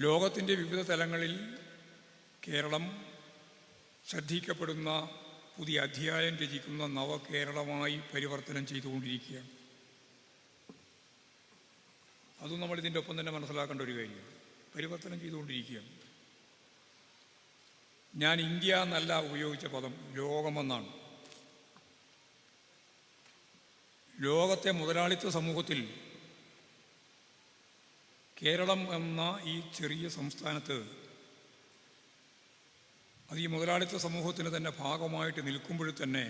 ലോകത്തിന്റെ വിവിധ തലങ്ങളിൽ കേരളം ശ്രദ്ധിക്കപ്പെടുന്ന പുതിയ അധ്യായം രചിക്കുന്ന നവകേരളമായി പരിവർത്തനം ചെയ്തുകൊണ്ടിരിക്കുകയാണ്. അതും നമ്മൾ ഇതിന്റെ ഒപ്പം തന്നെ മനസ്സിലാക്കേണ്ട ഒരു കാര്യം. പരിവർത്തനം ചെയ്തുകൊണ്ടിരിക്കുകയാണ്. ഞാൻ ഇന്ത്യ എന്നല്ല ഉപയോഗിച്ച പദം ലോകമെന്നാണ്. ലോകത്തെ മുതലാളിത്ത സമൂഹത്തിൽ കേരളം എന്ന ഈ ചെറിയ സംസ്ഥാനത്ത് അത് ഈ മുതലാളിത്ത സമൂഹത്തിന് തന്നെ ഭാഗമായിട്ട് നിൽക്കുമ്പോൾ തന്നെ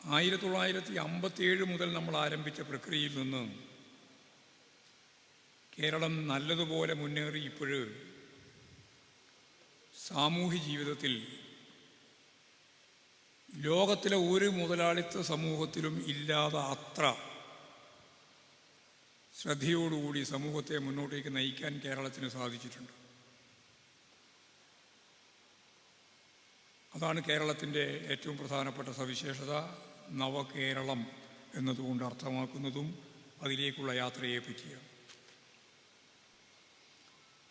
ആയിരത്തി തൊള്ളായിരത്തി അമ്പത്തിയേഴ് മുതൽ നമ്മൾ ആരംഭിച്ച പ്രക്രിയയിൽ നിന്ന് കേരളം നല്ലതുപോലെ മുന്നേറി ഇപ്പോഴ് സാമൂഹ്യ ജീവിതത്തിൽ ലോകത്തിലെ ഒരു മുതലാളിത്ത സമൂഹത്തിലും ഇല്ലാതെ അത്ര ശ്രദ്ധയോടുകൂടി സമൂഹത്തെ മുന്നോട്ടേക്ക് നയിക്കാൻ കേരളത്തിന് സാധിച്ചിട്ടുണ്ട്. അതാണ് കേരളത്തിന്റെ ഏറ്റവും പ്രധാനപ്പെട്ട സവിശേഷത നവകേരളം എന്നതുകൊണ്ട് അർത്ഥമാക്കുന്നതും അതിലേക്കുള്ള യാത്രയെ പറ്റിയാണ്.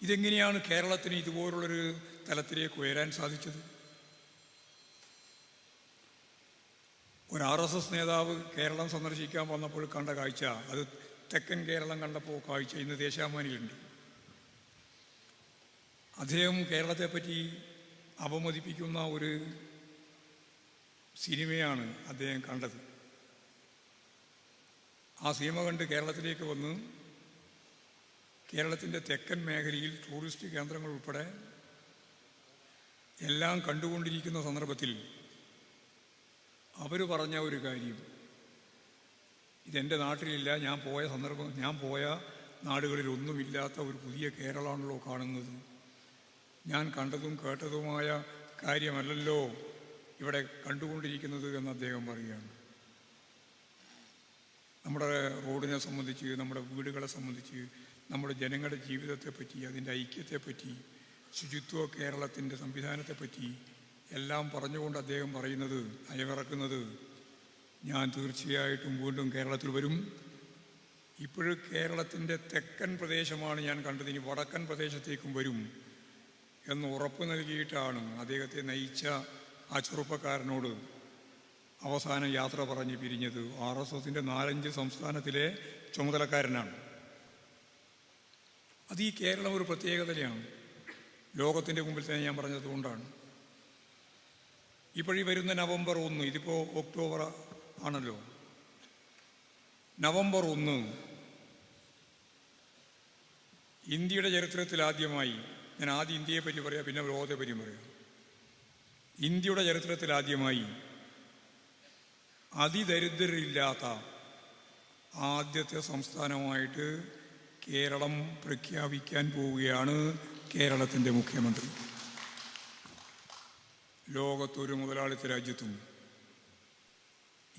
ഇതെങ്ങനെയാണ് കേരളത്തിന് ഇതുപോലുള്ളൊരു തലത്തിലേക്ക് ഉയരാൻ സാധിച്ചത്? ഒരു ആർ എസ് എസ് നേതാവ് കേരളം സന്ദർശിക്കാൻ വന്നപ്പോൾ കണ്ട കാഴ്ച അത് തെക്കൻ കേരളം കണ്ടപ്പോൾ കാഴ്ച ഇന്ന് ദേശാഭിമാനിയിലുണ്ട്. അദ്ദേഹം കേരളത്തെപ്പറ്റി അപമതിപ്പിക്കുന്ന ഒരു സിനിമയാണ് അദ്ദേഹം കണ്ടത്. ആ സിനിമ കണ്ട് കേരളത്തിലേക്ക് വന്ന് കേരളത്തിന്റെ തെക്കൻ മേഖലയിൽ ടൂറിസ്റ്റ് കേന്ദ്രങ്ങൾ ഉൾപ്പെടെ എല്ലാം കണ്ടുകൊണ്ടിരിക്കുന്ന സന്ദർഭത്തിൽ അവർ പറഞ്ഞ ഒരു കാര്യം ഇതെന്റെ നാട്ടിലില്ല. ഞാൻ പോയ സന്ദർഭം ഞാൻ പോയ നാടുകളിൽ ഒന്നുമില്ലാത്ത ഒരു പുതിയ കേരളമാണല്ലോ കാണുന്നത്. ഞാൻ കണ്ടതും കേട്ടതുമായ കാര്യമല്ലല്ലോ ഇവിടെ കണ്ടുകൊണ്ടിരിക്കുന്നത് എന്ന് അദ്ദേഹം പറയുകയാണ്. നമ്മുടെ റോഡിനെ സംബന്ധിച്ച് നമ്മുടെ വീടുകളെ സംബന്ധിച്ച് നമ്മുടെ ജനങ്ങളുടെ ജീവിതത്തെപ്പറ്റി അതിന്റെ ഐക്യത്തെപ്പറ്റി ശുചിത്വ കേരളത്തിന്റെ സംവിധാനത്തെപ്പറ്റി എല്ലാം പറഞ്ഞുകൊണ്ട് അദ്ദേഹം പറയുന്നത് അയവിറക്കുന്നത് ഞാൻ തീർച്ചയായിട്ടും വീണ്ടും കേരളത്തിൽ വരും. ഇപ്പോഴും കേരളത്തിന്റെ തെക്കൻ പ്രദേശമാണ് ഞാൻ കണ്ടത്. ഇനി വടക്കൻ പ്രദേശത്തേക്കും വരും എന്ന് ഉറപ്പ് നൽകിയിട്ടാണ് അദ്ദേഹത്തെ നയിച്ച ആ ചെറുപ്പക്കാരനോട് അവസാനം യാത്ര പറഞ്ഞ് പിരിഞ്ഞത്. ആർ എസ് എസിന്റെ നാലഞ്ച് സംസ്ഥാനത്തിലെ ചുമതലക്കാരനാണ്. അത് ഈ കേരളം ഒരു പ്രത്യേകതയാണ്. ലോകത്തിന്റെ മുമ്പിൽ തന്നെ ഞാൻ പറഞ്ഞതുകൊണ്ടാണ് ഇപ്പോഴീ വരുന്ന നവംബർ ഒന്ന് ഇതിപ്പോൾ ഒക്ടോബർ ആണല്ലോ. നവംബർ ഒന്ന് ഇന്ത്യയുടെ ചരിത്രത്തിൽ ആദ്യമായി ഞാൻ ആദ്യം ഇന്ത്യയെ പറ്റി പറയാം പിന്നെ ലോകത്തെ പറ്റി പറയാം. ഇന്ത്യയുടെ ചരിത്രത്തിൽ ആദ്യമായി അതിദരിദ്രരില്ലാത്ത ആദ്യത്തെ സംസ്ഥാനമായിട്ട് കേരളം പ്രഖ്യാപിക്കാൻ പോവുകയാണ് കേരളത്തിന്റെ മുഖ്യമന്ത്രി. ലോകത്തൊരു മുതലാളിത്ത രാജ്യത്തും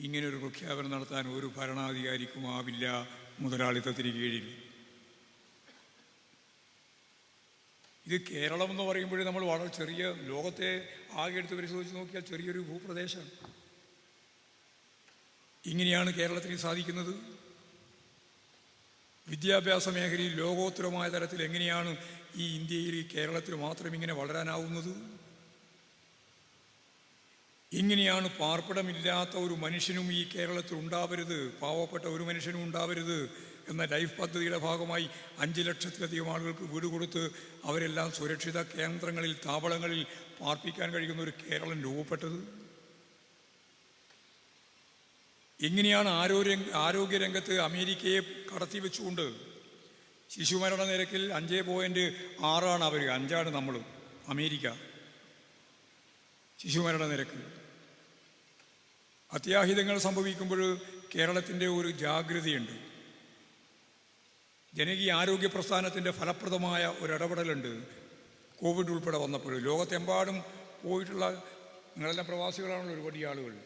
ഇങ്ങനൊരു പ്രഖ്യാപനം നടത്താൻ ഒരു ഭരണാധികാരിക്കും ആവില്ല മുതലാളിത്തത്തിന് കീഴിൽ. ഇത് കേരളം എന്ന് പറയുമ്പോഴേ നമ്മൾ വളരെ ചെറിയ ലോകത്തെ ആകെ എടുത്ത് പരിശോധിച്ച് നോക്കിയാൽ ചെറിയൊരു ഭൂപ്രദേശമാണ്. ഇങ്ങനെയാണ് കേരളത്തിന് സാധിക്കുന്നത്? വിദ്യാഭ്യാസ മേഖലയിൽ ലോകോത്തരമായ തലത്തിൽ എങ്ങനെയാണ് ഈ ഇന്ത്യയിൽ കേരളത്തിൽ മാത്രം ഇങ്ങനെ വളരാനാവുന്നത്? ഇങ്ങനെയാണ് പാർപ്പിടമില്ലാത്ത ഒരു മനുഷ്യനും ഈ കേരളത്തിൽ ഉണ്ടാവരുത് പാവപ്പെട്ട ഒരു മനുഷ്യനും ഉണ്ടാവരുത് എന്ന ലൈഫ് പദ്ധതിയുടെ ഭാഗമായി അഞ്ച് ലക്ഷത്തിലധികം ആളുകൾക്ക് വീട് കൊടുത്ത് അവരെല്ലാം സുരക്ഷിത കേന്ദ്രങ്ങളിൽ താവളങ്ങളിൽ പാർപ്പിക്കാൻ കഴിയുന്ന ഒരു കേരളം രൂപപ്പെട്ടത്. എങ്ങനെയാണ് ആരോഗ്യ ആരോഗ്യരംഗത്ത് അമേരിക്കയെ കടത്തി വെച്ചുകൊണ്ട് ശിശുമരണ നിരക്കിൽ അഞ്ച് പോയിന്റ് ആറാണ് അവർ അഞ്ചാണ് നമ്മൾ അമേരിക്ക. ശിശുമരണ നിരക്ക്. അത്യാഹിതങ്ങൾ സംഭവിക്കുമ്പോൾ കേരളത്തിന്റെ ഒരു ജാഗ്രതയുണ്ട്. ജനകീയ ആരോഗ്യ പ്രസ്ഥാനത്തിന്റെ ഫലപ്രദമായ ഒരു ഇടപെടലുണ്ട് കോവിഡ് ഉൾപ്പെടെ വന്നപ്പോൾ ലോകത്തെമ്പാടും പോയിട്ടുള്ള നിങ്ങളെല്ലാം പ്രവാസികളാണല്ലോ ഒരുപാട് ആളുകൾ.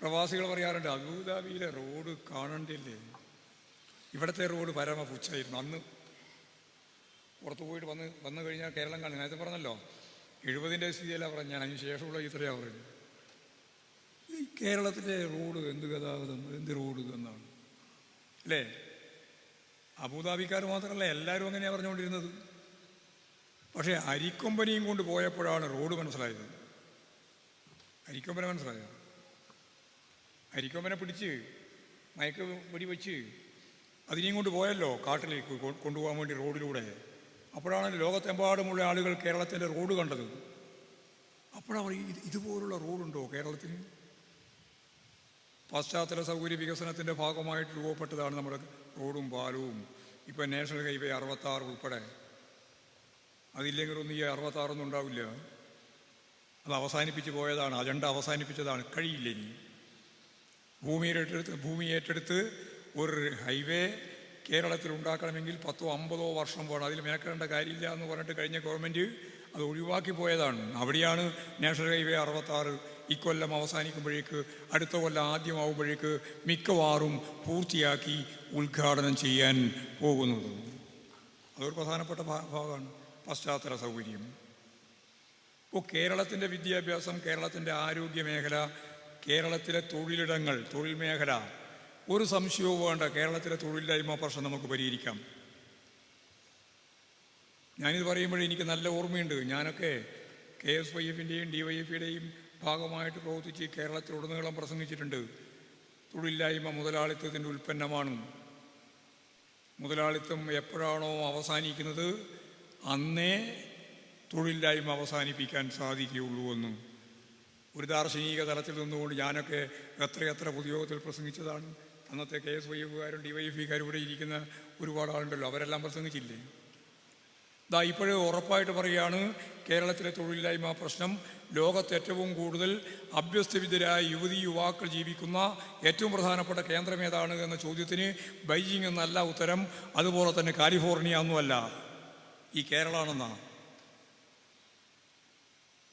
പ്രവാസികൾ പറയാറുണ്ട് അബുദാബിയിലെ റോഡ് കാണണ്ടില്ലേ? ഇവിടുത്തെ റോഡ് പരമ പുച്ഛായിരുന്നു അന്ന് പുറത്തു പോയിട്ട് വന്ന് വന്നു കഴിഞ്ഞാൽ കേരളം കാണും. നേരത്തെ പറഞ്ഞല്ലോ എഴുപതിന്റെ സ്ഥിതിയല്ല പറഞ്ഞ ഞാൻ അതിന് ശേഷമുള്ള ഇത്രയാണ് ഈ കേരളത്തിലെ റോഡ് എന്ത് ഗതാഗതം എന്ത് റോഡ് എന്നാണ്. അല്ലേ? അബുദാബിക്കാർ മാത്രമല്ല എല്ലാവരും അങ്ങനെയാണ് പറഞ്ഞുകൊണ്ടിരുന്നത്. പക്ഷേ അരിക്കൊമ്പനിയും കൊണ്ട് പോയപ്പോഴാണ് റോഡ് മനസ്സിലായത്. അരിക്കൊമ്പനെ മനസ്സിലായോ? അരിക്കൊമ്പനെ പിടിച്ച് മയക്ക് വെടി വെച്ച് അതിനെയും കൊണ്ട് പോയല്ലോ കാട്ടിലേക്ക് കൊണ്ടുപോകാൻ വേണ്ടി റോഡിലൂടെ. അപ്പോഴാണ് ലോകത്തെമ്പാടുമുള്ള ആളുകൾ കേരളത്തിന്റെ റോഡ് കണ്ടത്. അപ്പോഴാണ് ഇത് ഇതുപോലുള്ള റോഡുണ്ടോ കേരളത്തിൽ? പശ്ചാത്തല സൗകര്യ വികസനത്തിന്റെ ഭാഗമായിട്ട് രൂപപ്പെട്ടതാണ് നമ്മുടെ റോഡും പാലവും. ഇപ്പം നാഷണൽ ഹൈവേ അറുപത്താറ് ഉൾപ്പെടെ. അതില്ലെങ്കിലൊന്നും ഈ അറുപത്താറൊന്നും ഉണ്ടാവില്ല. അത് അവസാനിപ്പിച്ച് പോയതാണ്. അജണ്ട അവസാനിപ്പിച്ചതാണ്. കഴിയില്ല ഇനി. ഭൂമി ഏറ്റെടുത്ത് ഭൂമി ഏറ്റെടുത്ത് ഒരു ഹൈവേ കേരളത്തിൽ ഉണ്ടാക്കണമെങ്കിൽ പത്തോ അമ്പതോ വർഷം വേണം. അതിൽ മേക്കേണ്ട കാര്യമില്ല എന്ന് പറഞ്ഞിട്ട് കഴിഞ്ഞ ഗവൺമെന്റ് അത് ഒഴിവാക്കി പോയതാണ്. അവിടെയാണ് നാഷണൽ ഹൈവേ അറുപത്താറ് ഇക്കൊല്ലം അവസാനിക്കുമ്പോഴേക്ക് അടുത്ത കൊല്ലം ആദ്യമാവുമ്പോഴേക്ക് മിക്കവാറും പൂർത്തിയാക്കി ഉദ്ഘാടനം ചെയ്യാൻ പോകുന്നത്. അതൊരു പ്രധാനപ്പെട്ട ഭാഗമാണ്. പശ്ചാത്തല സൗകര്യം. ഇപ്പോൾ കേരളത്തിന്റെ വിദ്യാഭ്യാസം കേരളത്തിന്റെ ആരോഗ്യ മേഖല കേരളത്തിലെ തൊഴിലിടങ്ങൾ തൊഴിൽ മേഖല ഒരു സംശയവും വേണ്ട. കേരളത്തിലെ തൊഴിലില്ലായ്മ പ്രശ്നം നമുക്ക് പരിഹരിക്കാം. ഞാനിത് പറയുമ്പോഴേ എനിക്ക് നല്ല ഓർമ്മയുണ്ട്. ഞാനൊക്കെ കെ എസ് വൈ എഫിന്റെയും ഡി വൈ എഫിയുടെയും ഭാഗമായിട്ട് പ്രവർത്തിച്ച് കേരളത്തിലുടനീളം പ്രസംഗിച്ചിട്ടുണ്ട്. തൊഴിലില്ലായ്മ മുതലാളിത്തത്തിന്റെ ഉൽപ്പന്നമാണ്. മുതലാളിത്തം എപ്പോഴാണോ അവസാനിക്കുന്നത് അന്നേ തൊഴിലില്ലായ്മ അവസാനിപ്പിക്കാൻ സാധിക്കുകയുള്ളൂ എന്ന്. ഒരു ദാർശനിക തലത്തിൽ നിന്നുകൊണ്ട് ഞാനൊക്കെ എത്രയെത്ര പൊതുയോഗത്തിൽ പ്രസംഗിച്ചതാണ്. അന്നത്തെ കെ എസ് വൈ എഫുകാരും ഡി വൈ എഫ് ഇവിടെ ഇരിക്കുന്ന ഒരുപാട് ആളുണ്ടല്ലോ അവരെല്ലാം പ്രസംഗിച്ചില്ലേ? ഇതാ ഇപ്പോഴേ ഉറപ്പായിട്ട് പറയുകയാണ് കേരളത്തിലെ തൊഴിലില്ലായ്മ പ്രശ്നം ലോകത്ത് ഏറ്റവും കൂടുതൽ അഭ്യസ്തവിദ്യരായ യുവതി യുവാക്കൾ ജീവിക്കുന്ന ഏറ്റവും പ്രധാനപ്പെട്ട കേന്ദ്രം ഏതാണ് എന്ന ചോദ്യത്തിന് ബൈജിങ് എന്നല്ല ഉത്തരം അതുപോലെ തന്നെ കാലിഫോർണിയ ഒന്നുമല്ല. ഈ കേരളമാണെന്നാണ്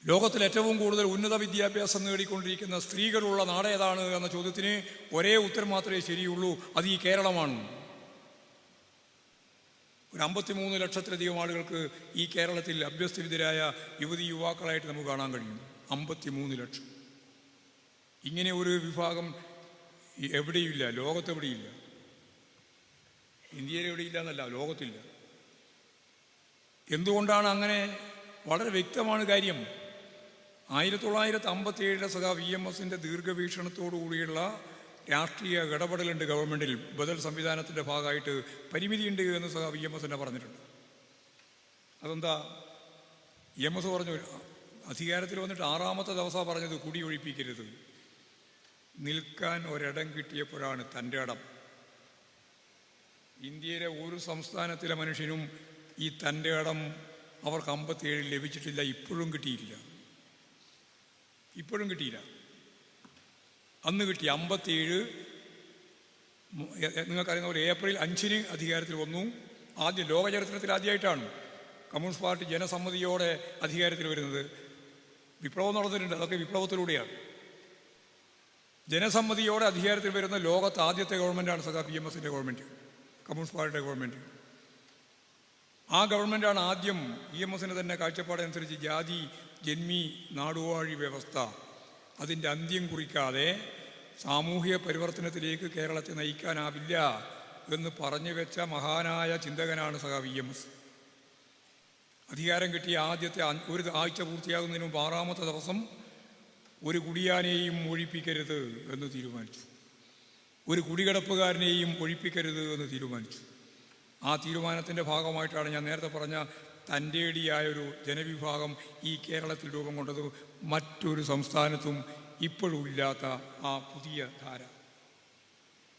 ലോകത്തിൽ ഏറ്റവും കൂടുതൽ ഉന്നത വിദ്യാഭ്യാസം നേടിക്കൊണ്ടിരിക്കുന്ന സ്ത്രീകളുള്ള നാട് ഏതാണ് എന്ന ചോദ്യത്തിന് ഒരേ ഉത്തരം മാത്രമേ ശരിയുള്ളൂ. അത് ഈ കേരളമാണ്. ഒരു അമ്പത്തിമൂന്ന് ലക്ഷത്തിലധികം ആളുകൾക്ക് ഈ കേരളത്തിൽ അഭ്യസ്തവിദ്യരായ യുവതി യുവാക്കളായിട്ട് നമുക്ക് കാണാൻ കഴിയും. അമ്പത്തിമൂന്ന് ലക്ഷം. ഇങ്ങനെ ഒരു വിഭാഗം എവിടെയില്ല? ലോകത്തെവിടെയില്ല? ഇന്ത്യയിൽ എവിടെയില്ല എന്നല്ല ലോകത്തില്ല. എന്തുകൊണ്ടാണ് അങ്ങനെ? വളരെ വ്യക്തമാണ് കാര്യം. ആയിരത്തി തൊള്ളായിരത്തി അമ്പത്തി ഏഴിലെ സഖാ വി എം എസിന്റെ ദീർഘവീക്ഷണത്തോടു കൂടിയുള്ള രാഷ്ട്രീയ ഇടപെടലുണ്ട് ഗവൺമെന്റിൽ. ബദൽ സംവിധാനത്തിന്റെ ഭാഗമായിട്ട് പരിമിതിയുണ്ട് എന്ന് സഖാ വി എം എസ് തന്നെ പറഞ്ഞിട്ടുണ്ട്. അതെന്താ? എം എസ് പറഞ്ഞു അധികാരത്തിൽ വന്നിട്ട് ആറാമത്തെ ദിവസം പറഞ്ഞത് കുടി ഒഴിപ്പിക്കരുത് നിൽക്കാൻ ഒരിടം കിട്ടിയപ്പോഴാണ് തന്റെ ഇടം ഇന്ത്യയിലെ ഒരു സംസ്ഥാനത്തിലെ മനുഷ്യനും ഈ തന്റെ ഇടം അവർക്ക് അമ്പത്തിയേഴിൽ ലഭിച്ചിട്ടില്ല ഇപ്പോഴും കിട്ടിയില്ല ഇപ്പോഴും കിട്ടിയില്ല. അന്ന് കിട്ടി അമ്പത്തിയേഴ് നിങ്ങൾക്കറിയുന്ന പോലെ ഏപ്രിൽ അഞ്ചിന് അധികാരത്തിൽ വന്നു. ആദ്യം ലോകചരിത്രത്തിൽ ആദ്യമായിട്ടാണ് കമ്മ്യൂണിസ്റ്റ് പാർട്ടി ജനസമ്മതിയോടെ അധികാരത്തിൽ വരുന്നത്. വിപ്ലവം നടന്നിട്ടുണ്ട് അതൊക്കെ വിപ്ലവത്തിലൂടെയാണ്. ജനസമ്മതിയോടെ അധികാരത്തിൽ വരുന്ന ലോകത്ത് ആദ്യത്തെ ഗവൺമെന്റാണ് സഖാ പി എം എസിന്റെ ഗവൺമെന്റ് കമ്മ്യൂണിസ്റ്റ് പാർട്ടിയുടെ ഗവൺമെന്റ് ആ ഗവൺമെന്റാണ് ആദ്യം ഇ എം എസിന് തന്നെ കാഴ്ചപ്പാടനുസരിച്ച് ജാതി ജന്മി നാടുവാഴി വ്യവസ്ഥ അതിന്റെ അന്ത്യം കുറിക്കാതെ സാമൂഹിക പരിവർത്തനത്തിലേക്ക് കേരളത്തെ നയിക്കാനാവില്ല എന്ന് പറഞ്ഞു വെച്ച മഹാനായ ചിന്തകനാണ് സഹ വി എം എസ്. അധികാരം കിട്ടിയ ആദ്യത്തെ ഒരു ആഴ്ച പൂർത്തിയാകുന്നതിന് മുമ്പ് ആറാമത്തെ ദിവസം ഒരു കുടിയാനെയും ഒഴിപ്പിക്കരുത് എന്ന് തീരുമാനിച്ചു. ഒരു കുടികിടപ്പുകാരനെയും ഒഴിപ്പിക്കരുത് എന്ന് തീരുമാനിച്ചു. ആ തീരുമാനത്തിന്റെ ഭാഗമായിട്ടാണ് ഞാൻ നേരത്തെ പറഞ്ഞ തന്റെടിയായൊരു ജനവിഭാഗം ഈ കേരളത്തിൽ രൂപം കൊണ്ടത് മറ്റൊരു സംസ്ഥാനത്തും ഇപ്പോഴും ഇല്ലാത്ത ആ പുതിയ ധാര.